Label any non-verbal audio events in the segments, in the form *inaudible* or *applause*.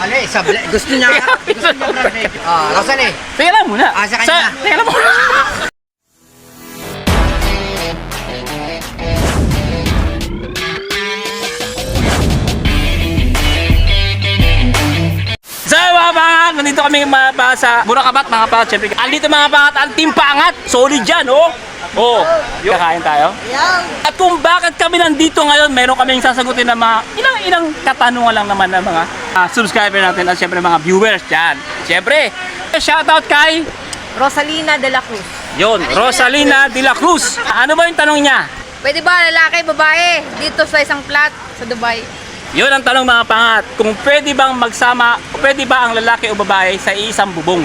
Mali, sa bla- gusto niya. *laughs* gusto niya Brad Pitt. Ah, Rosalie. Teka lang muna. Ah, sa kanya. teka lang muna. So mga pangat, nandito kami mga pa sa Burakabat mga pangat. Siyempre, andito mga pangat ang team pangat. Solid dyan, oh. Oh, kakain tayo. At kung bakit kami nandito ngayon, meron kaming sasagutin na mga ilang ilang katanungan lang naman ng mga ah, subscriber natin at siyempre mga viewers dyan. Siyempre, shoutout kay Rosalina de la Cruz. Yon, Rosalina de la Cruz. Ano ba yung tanong niya? Pwede ba lalaki, babae, dito sa isang flat sa Dubai? Yun ang tanong mga pangat. Kung pwede bang magsama, pwede ba ang lalaki o babae sa isang bubong?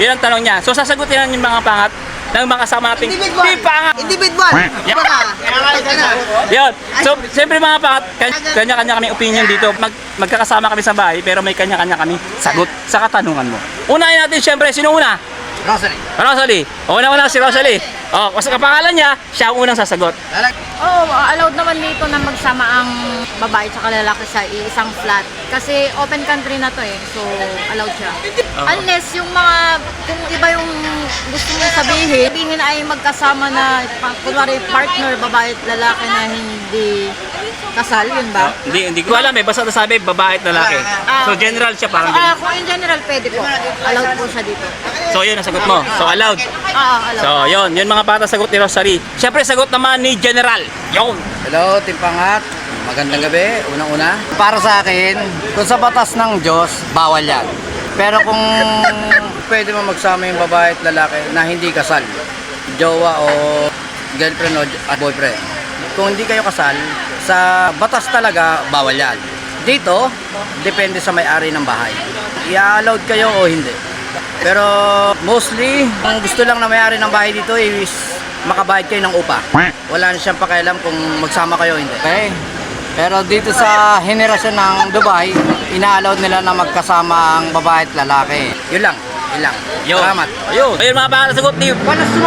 Yun ang tanong niya. So sasagutin natin yung mga pangat ng mga kasama nating Individual. team pangat. Individual. Yeah. Na? Yun. So, siyempre mga pangat, kan- kanya-kanya kami opinion dito. Mag, magkakasama kami sa bahay, pero may kanya-kanya kami sagot sa katanungan mo. Unahin natin siyempre, sino una? Rosalie. Rosalie. Una-una si Rosalie. Oh, kasi kapangalan niya, siya ang unang sasagot. Oo, oh, allowed naman dito na magsama ang babae at lalaki sa isang flat. Kasi open country na to eh, so allowed siya. Unless yung mga, kung iba yung gusto mong sabihin, sabihin ay magkasama na, pa- kunwari partner, babae at lalaki na hindi kasal, yun ba? Hindi, hindi ko alam eh. Basta nasabi, babae at lalaki. Ah. So, general siya parang Ah, ganun. kung in general, pwede po. Allowed po siya dito. So, yun ang sagot mo. So, allowed. Ah, allowed. So, yun. Yun mga bata sagot ni Rosalie. Siyempre, sagot naman ni General. Yun. Hello, Timpangat. Magandang gabi. Unang-una. Para sa akin, kung sa batas ng Diyos, bawal yan. Pero kung *laughs* pwede mo magsama yung babae at lalaki na hindi kasal, jowa o girlfriend o at boyfriend. Kung hindi kayo kasal, sa batas talaga, bawal yan. Dito, depende sa may-ari ng bahay. I-allowed kayo o hindi. Pero mostly, ang gusto lang na may-ari ng bahay dito is makabayad kayo ng upa. Wala na siyang pakialam kung magsama kayo o hindi. Okay. Pero dito sa henerasyon ng Dubai, ina-allowed nila na magkasama ang babae at lalaki. Yun lang. Yun lang. Yun. Salamat. Ayun. Ayun mga bata sagot ni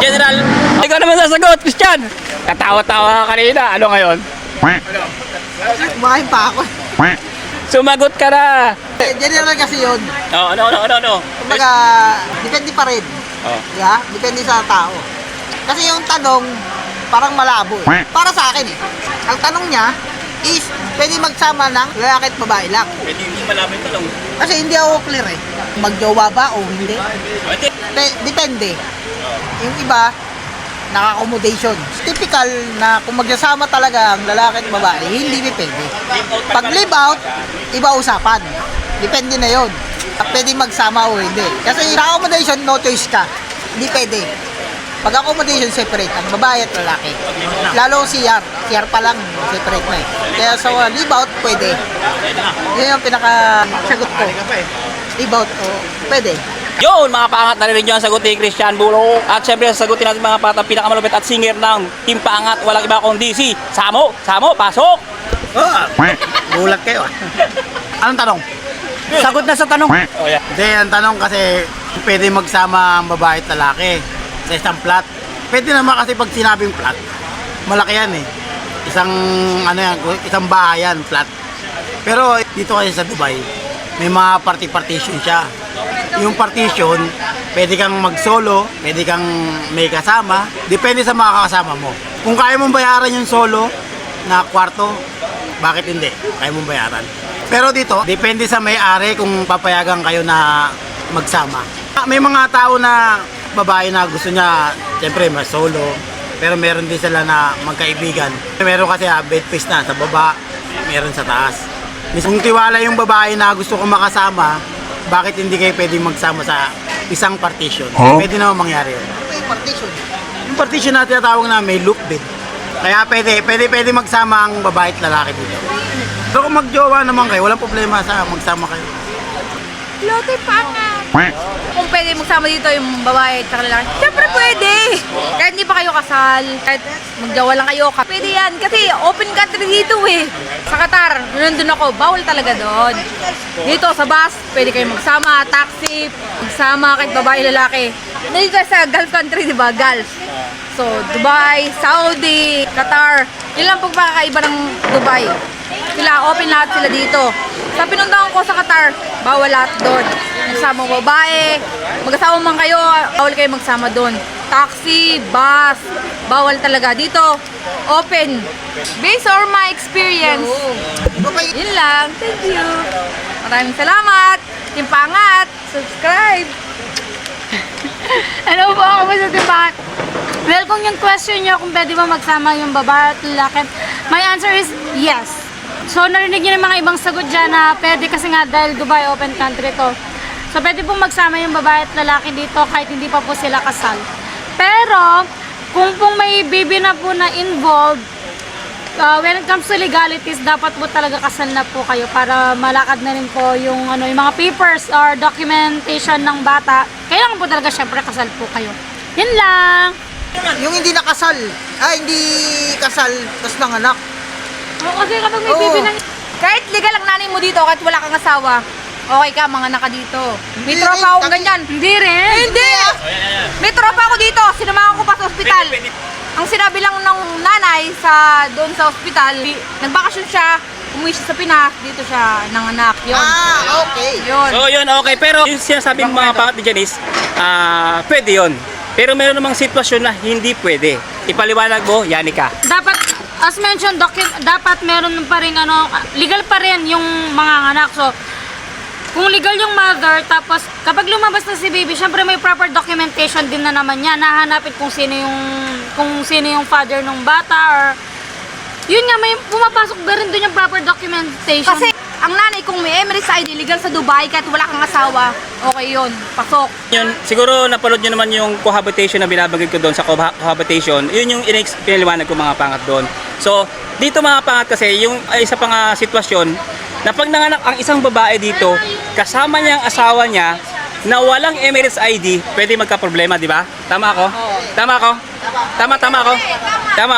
General. Ikaw naman sasagot, Christian. Katawa-tawa ka kanina. Ano ngayon? Kumain pa ako. Sumagot ka na. Eh, General kasi yun. Oh, ano, ano, ano, ano? Kumbaga, depende pa rin. Oh. Yeah? Depende sa tao. Kasi yung tanong, parang malabo eh. Para sa akin eh. Ang tanong niya is, pwede magsama ng lalaki at babae lang. Pwede hindi malaman talong. Kasi hindi ako clear eh. Magjowa ba o hindi? Pwede. Pe- depende. Yung iba, naka-accommodation. Typical na kung magsasama talaga ang lalaki at babae, hindi pwede. Pag live out, iba usapan. Depende na yon. Pwede magsama o hindi. Kasi sa accommodation, no choice ka. Hindi pwede. Pag accommodation, separate ang babae at lalaki. Lalo CR. CR pa lang, separate na eh. Kaya sa live out, pwede. Yun yung pinaka-sagot ko. Live out, oh, pwede. Yun, mga pangat, narinig nyo ang sagot ni Christian Bulo. At syempre, sagutin natin mga patang pinakamalupit at singer ng Team Pangat. Walang iba kundi si Samo. Samo, pasok! Oh, gulat kayo ah. Anong tanong? Sagot na sa tanong. Oh, yeah. Hindi, ang tanong kasi pwede magsama ang babae at lalaki sa isang flat. Pwede naman kasi pag sinabing flat, malaki yan eh. Isang, ano yan, isang bahayan, flat. Pero dito kasi sa Dubai, may mga party-partition siya. Yung partition, pwede kang mag-solo, pwede kang may kasama, depende sa mga kasama mo. Kung kaya mong bayaran yung solo na kwarto, bakit hindi? Kaya mong bayaran. Pero dito, depende sa may-ari kung papayagan kayo na magsama. May mga tao na babae na gusto niya, siyempre, mas solo. Pero meron din sila na magkaibigan. Meron kasi ah, bed space na sa baba, meron sa taas. Kung tiwala yung babae na gusto kong makasama, bakit hindi kayo pwedeng magsama sa isang partition? Pwede naman mangyari yun. Ano yung partition? Yung partition na tinatawag na may loop bed. Kaya pwede, pwede, pwede magsama ang babae at lalaki dito. So kung magjowa naman kayo, walang problema sa magsama kayo. Lote pa nga. Kung pwede magsama dito yung babae at lalaki, syempre pwede. Kahit hindi pa kayo kasal, kahit magjawa lang kayo, ka- pwede yan. Kasi open country dito eh. Sa Qatar, nandun ako, bawal talaga doon. Dito sa bus, pwede kayo magsama, taxi, magsama kahit babae lalaki. Nandito sa Gulf country, di ba? Gulf. So, Dubai, Saudi, Qatar. Yun lang pagkakaiba ng Dubai. Sila, open lahat sila dito. Sa pinuntahan ko sa Qatar, bawal lahat doon. Magsama babae, mag-asawa man kayo, bawal kayo magsama doon. Taxi, bus, bawal talaga. Dito, open. Based on my experience. Yun lang. Thank you. Maraming salamat. Timpangat. Subscribe. *laughs* Ano po ako sa timbangan? Well, kung yung question niyo kung pwede ba magsama yung babae at lalaki, my answer is yes. So, narinig niyo ng mga ibang sagot dyan na pwede kasi nga dahil Dubai open country to. So, pwede po magsama yung babae at lalaki dito kahit hindi pa po sila kasal. Pero, kung pong may baby na po na involved, uh, when it comes to legalities, dapat po talaga kasal na po kayo para malakad na rin po yung, ano, yung mga papers or documentation ng bata. Kailangan po talaga syempre kasal po kayo. Yun lang. Yung hindi nakasal, ah, hindi kasal, tapos nanganak. O, kasi kapag may Oo. baby na... Kahit legal ang nanay mo dito, kahit wala kang asawa, okay ka, mga naka dito. May Hindi tropa rin, akong taki- ganyan. Hindi rin. Hindi! May tropa ako dito, sinamahan ko pa sa ospital. Ang sinabi lang ng nanay sa doon sa ospital, nagbakasyon siya, umuwi siya sa Pinas, dito siya nanganak. Yun. Ah, okay. Yun. So yun, okay. Pero yung sinasabi ng mga pangat ni Janice, ah, pwede yun. Pero meron namang sitwasyon na hindi pwede. Ipaliwanag mo, Yanika. Dapat, as mentioned, docu- dapat meron pa rin, ano, legal pa rin yung mga anak. So, kung legal yung mother, tapos kapag lumabas na si baby, syempre may proper documentation din na naman niya. Nahanapin kung sino yung kung sino yung father ng bata or yun nga, may pumapasok ba rin doon yung proper documentation. Kasi ang nanay kung may Emirates ID, legal sa Dubai, kahit wala kang asawa, okay yun, pasok. Yun, siguro napanood nyo naman yung cohabitation na binabanggit ko doon sa coha- cohabitation. Yun yung pinaliwanag ko mga pangat doon. So, dito mga pangat kasi, yung ay, isa pang ah, sitwasyon, na pag nanganak ang isang babae dito, kasama niya ang asawa niya, na walang Emirates ID, pwede magka-problema, di ba? Tama ako? Tama ako? Tama, tama ako? Tama.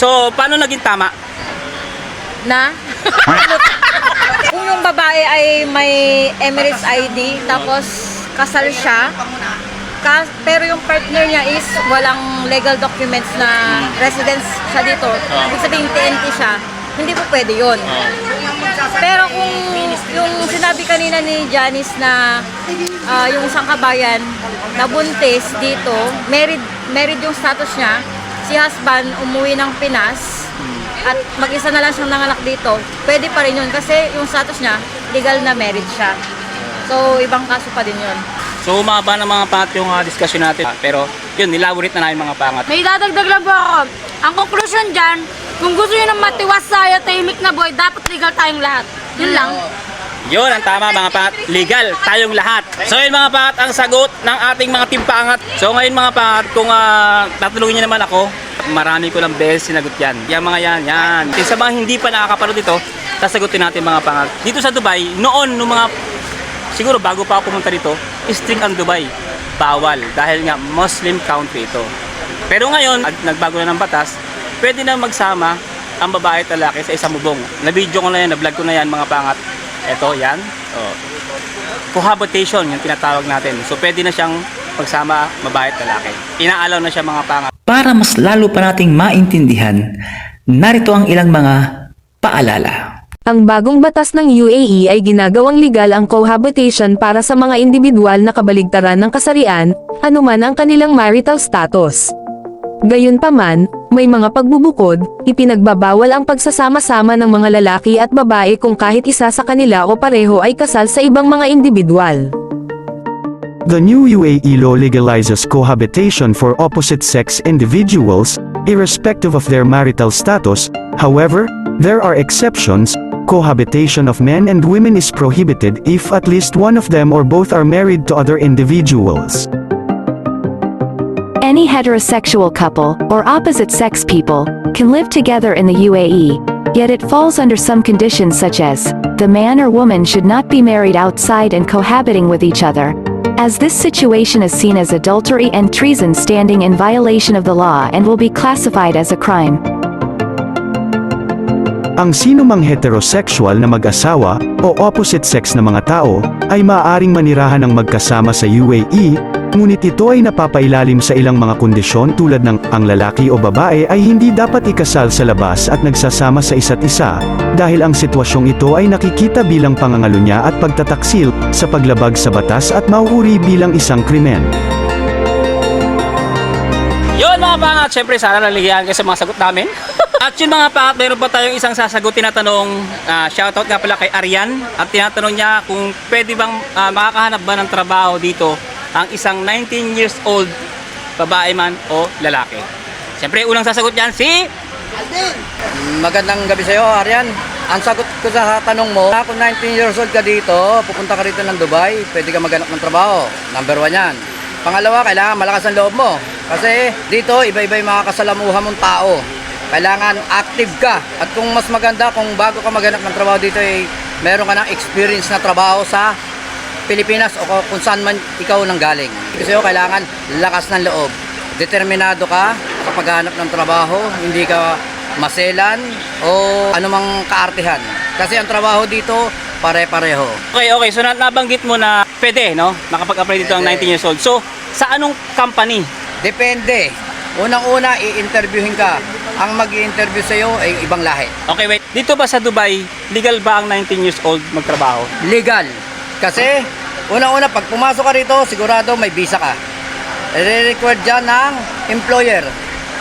So, paano naging tama? Na? kung yung babae ay may Emirates ID, tapos kasal siya, ka, pero yung partner niya is walang legal documents na residence siya dito, ibig sabihin TNT siya, hindi po pwede yun. Pero kung yung sinabi kanina ni Janice na ah, yung isang kabayan na buntis dito, married, married yung status niya, si husband umuwi ng Pinas, at mag-isa na lang siyang nanganak dito, pwede pa rin yun kasi yung status niya, legal na married siya. So, ibang kaso pa din yun. So, umaba ng mga pangat yung uh, discussion natin. Pero, yun, nilaborit na namin mga pangat. May dadagdag lang po ako. Ang conclusion dyan, kung gusto nyo ng matiwasay at tahimik na boy, dapat legal tayong lahat. Yun lang. Yun ang tama mga pangat. Legal, tayong lahat. So yun mga pangat, ang sagot ng ating mga timpangat. So ngayon mga pangat, kung uh, tatanungin niyo naman ako, marami ko lang beses sinagot yan. Yan mga yan, yan. Sa mga hindi pa nakakapanood dito, sasagutin natin mga pangat. Dito sa Dubai, noon, nung mga, siguro bago pa ako pumunta dito, strict ang Dubai. Bawal, dahil nga Muslim country ito. Pero ngayon, ag- nagbago na ng batas, pwede na magsama ang babae at lalaki sa isang bubong. Na-video ko na yan, na-vlog ko na yan mga pangat. Ito, yan. Oh. Cohabitation, yung tinatawag natin. So, pwede na siyang pagsama babae at lalaki. Inaalaw na siya mga pangat. Para mas lalo pa nating maintindihan, narito ang ilang mga paalala. Ang bagong batas ng UAE ay ginagawang legal ang cohabitation para sa mga individual na kabaligtaran ng kasarian, anuman ang kanilang marital status. Gayunpaman, may mga pagbubukod, ipinagbabawal ang pagsasama-sama ng mga lalaki at babae kung kahit isa sa kanila o pareho ay kasal sa ibang mga individual. The new UAE law legalizes cohabitation for opposite-sex individuals, irrespective of their marital status. However, there are exceptions. Cohabitation of men and women is prohibited if at least one of them or both are married to other individuals. Any heterosexual couple, or opposite-sex people, can live together in the UAE, yet it falls under some conditions such as, the man or woman should not be married outside and cohabiting with each other, as this situation is seen as adultery and treason standing in violation of the law and will be classified as a crime. Ang sinumang heterosexual na mag-asawa o opposite-sex na mga tao ay maaaring manirahan ng magkasama sa UAE ngunit ito ay napapailalim sa ilang mga kondisyon tulad ng ang lalaki o babae ay hindi dapat ikasal sa labas at nagsasama sa isa't isa, dahil ang sitwasyong ito ay nakikita bilang pangangalunya at pagtataksil sa paglabag sa batas at mauuri bilang isang krimen. Yun mga pangat, syempre sana naligayahan kayo sa mga sagot namin. *laughs* At yun mga pangat, mayroon pa tayong isang sasagutin na tanong. Ah, shoutout nga pala kay Arian. At tinatanong niya kung pwede bang ah, makakahanap ba ng trabaho dito ang isang 19 years old babae man o lalaki. Syempre, unang sasagot niyan si... Magandang gabi sa'yo, Aryan. Ang sagot ko sa tanong mo, kung 19 years old ka dito, pupunta ka rito ng Dubai, pwede ka maghanap ng trabaho. Number one yan. Pangalawa, kailangan malakas ang loob mo. Kasi dito, iba-iba yung mga kasalamuha mong tao. Kailangan active ka. At kung mas maganda, kung bago ka maghanap ng trabaho dito, eh, meron ka ng experience na trabaho sa Pilipinas o kung saan man ikaw nang galing. Kasi oh, kailangan lakas ng loob. Determinado ka sa paghanap ng trabaho, hindi ka maselan o anumang kaartihan. Kasi ang trabaho dito, pare-pareho. Okay, okay. So na- nabanggit mo na pwede, no? Makapag-apply dito ang 19 years old. So, sa anong company? Depende. Unang-una, i-interviewin ka. Ang mag interview sa'yo ay ibang lahi. Okay, wait. Dito ba sa Dubai, legal ba ang 19 years old magtrabaho? Legal. Kasi, unang-una, pag pumasok ka rito, sigurado may visa ka. Re-required dyan ng employer.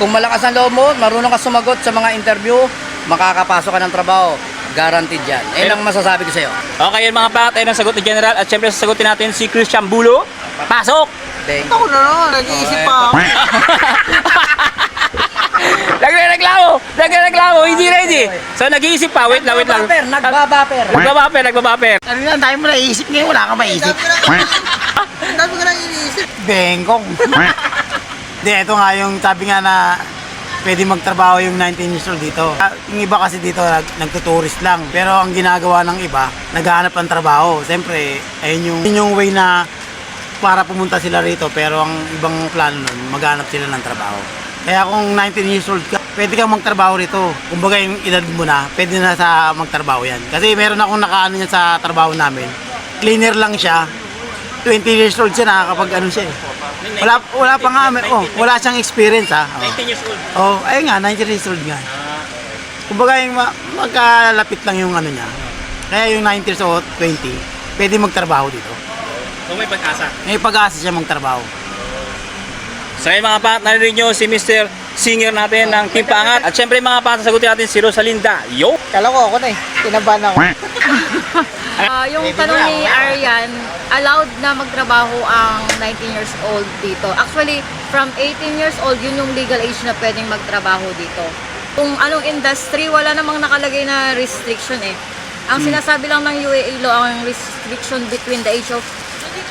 Kung malakas ang loob mo, marunong ka sumagot sa mga interview, makakapasok ka ng trabaho. Guaranteed yan. Yan ang masasabi ko sa'yo. Okay, yun mga pangat, ayun ang sagot ni General. At syempre, sasagutin natin si Christian Bulo. Pasok! Thank Ako na no, nag-iisip pa ako. Hindi ready! So, nag-iisip pa. Wait lang, wait lang. Nagbabaper, nagbabaper. Nagbabaper, nagbabaper. Ano yan, tayo mo naisip ngayon, wala kang maisip. Ang dami ko nang iniisip. Bengkong. Hindi, *laughs* ito nga yung sabi nga na pwede magtrabaho yung 19 years old dito. Ah, Yung iba kasi dito nag, nagtuturist lang. Pero ang ginagawa ng iba, naghahanap ng trabaho. Siyempre, ayun yung, yun yung way na para pumunta sila rito. Pero ang ibang plano nun, maghanap sila ng trabaho. Kaya kung 19 years old ka, pwede kang magtrabaho rito. Kumbaga yung edad mo na, pwede na sa magtrabaho yan. Kasi meron akong nakaano niya sa trabaho namin. Cleaner lang siya. 20 years old siya, nakakapag ano siya eh. Wala, wala pa nga, oh, wala siyang experience ha. 19 years old. Oh, oh ayun nga, 19 years old nga. Kumbaga yung ma- magkalapit lang yung ano niya. Kaya yung 19 years old, 20, pwede magtrabaho dito. So, may pag-asa. May pag-asa siya magtrabaho. So, mga pangat, narinig nyo si Mr. Singer natin ng Team Pangat. At syempre mga pangat, sagutin natin si Rosalinda. Yo! Kala ko ako na eh. Kinabahan ako. *laughs* Ah, yung tanong ni Arian, allowed na magtrabaho ang 19 years old dito. Actually, from 18 years old, yun yung legal age na pwedeng magtrabaho dito. Kung anong industry, wala namang nakalagay na restriction eh. Ang sinasabi lang ng UAE law, ang restriction between the age of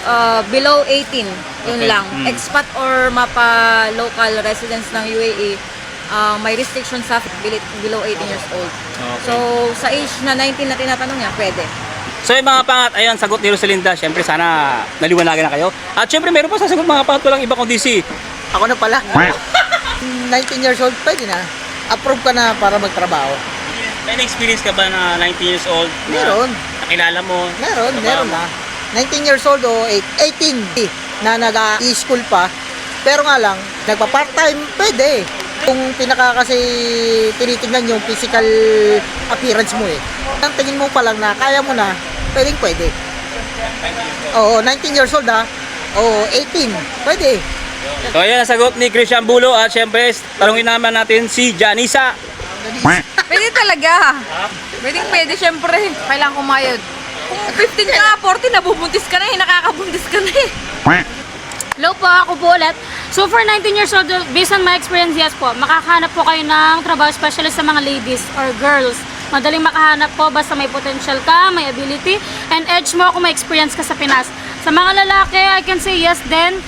uh, below 18, yun Okay. lang. Mm. Expat or mapa local residents ng UAE, uh, may restriction sa below below 18 years old. So, sa age na 19 na tinatanong niya, pwede. So yung mga pangat, ayun, sagot ni Rosalinda. Syempre sana naliwanagan na kayo. At syempre meron pa sasagot mga pangat walang iba kundi si Ako na pala. 19 *laughs* years old, pwede na. Approve ka na para magtrabaho. May experience ka ba na 19 years old? na Meron. Nakilala mo? Meron, meron na. 19 years old o 18 na nag-i-school pa. Pero nga lang, nagpa-part-time, pwede. Kung pinaka kasi tinitingnan yung physical appearance mo eh. Ang tingin mo pa lang na kaya mo na, pwedeng pwede. Oo, 19 years old ha. Oo, 18. Pwede. So ayun ang sagot ni Christian Bulo at syempre tanungin naman natin si Janisa. Pwede talaga. Pwede, pwede, syempre. Kailangan kumayod. Kung 15 ka nga, 40, nabubuntis ka na eh. Nakakabuntis ka na eh. Hello po, ako po ulit. So for 19 years old, based on my experience, yes po, makakahanap po kayo ng trabaho specialist sa mga ladies or girls. Madaling makahanap po basta may potential ka, may ability, and edge mo kung may experience ka sa Pinas. Sa mga lalaki, I can say yes din.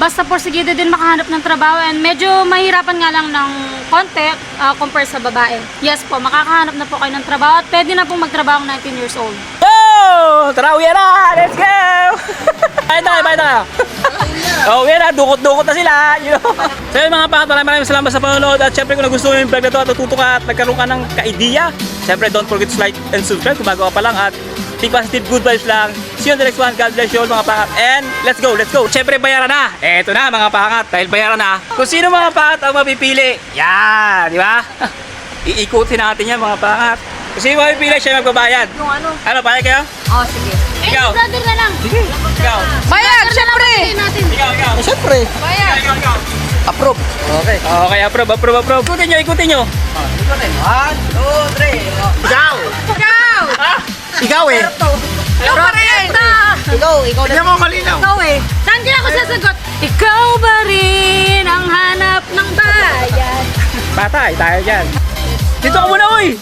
Basta porsigido din makahanap ng trabaho and medyo mahirapan nga lang ng konti uh, compare sa babae. Yes po, makakahanap na po kayo ng trabaho at pwede na pong magtrabaho ng 19 years old. Tara, uwi na! Let's go! Kayo, bayad na kayo. Oh, uwi na, dukot-dukot na sila. You know? So yun mga pangat, maraming maraming salamat sa panonood. At syempre kung nagustuhan mo yung vlog na to at natuto ka at nagkaroon ka ng ka-idea, syempre don't forget to like and subscribe kung bago ka pa lang. At Think positive, good vibes lang. See you on the next one. God bless you all mga pangat. And let's go, let's go. Siyempre, bayaran na. Eto na mga pangat. Dahil bayaran na. Kung sino mga pangat ang mapipili. Yan, di ba? *laughs* Iikutin natin yan mga pangat. Kung sino mapipili, siya magbabayad. Yung ano? Ano, payag kayo? Oh, sige. Eh, Ikaw. brother na lang. Ikaw. Bayad, syempre! natin. Ikaw, ikaw. Eh, syempre, Bayad. Ikaw, ikaw. Approve. Okay. Okay, approve, approve, approve. Ikutin nyo, ikutin nyo. Oh, rin. One, two, three. Oh. Ikaw! Ikaw! Ikaw eh! Ikaw pa rin! ikaw, ikaw Hindi mo malinaw. Ikaw eh. Saan din ako sasagot? Ikaw ba rin ang hanap ng bayan? Patay tayo dyan. Dito ka muna, uy!